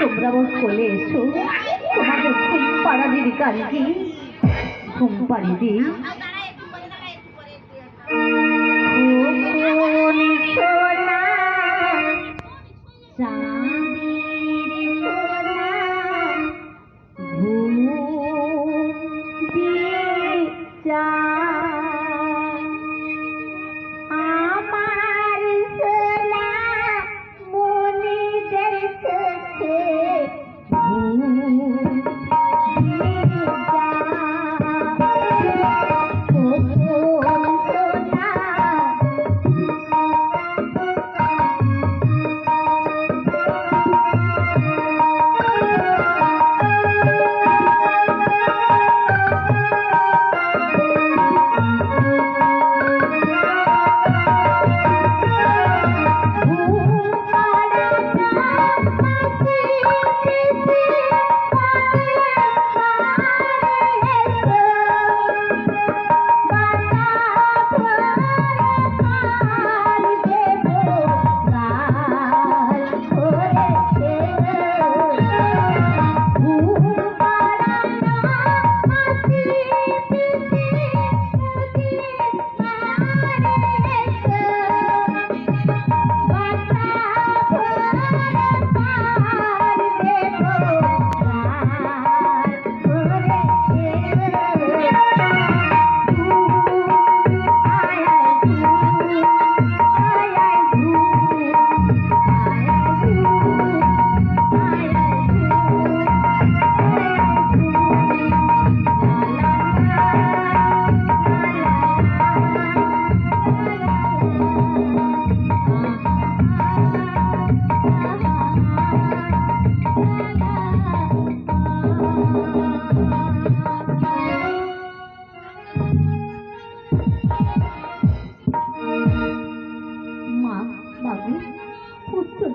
তোমরা আমার কোলে এসো। তোমাদের ঘুম পাড়া গান কি ঘুম পাড়ি দিই।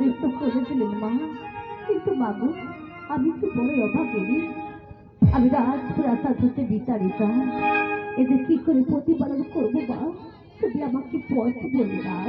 নৃত্য করেছিলেন মা। কিন্তু বাবু, আমি তো বড় অভাবেরই আমি রাজপ্রাসাদ হতে বিচারিতা। এদের কি করে প্রতিপালন করব, মা? তুমি আমাকে পথ বলে দাও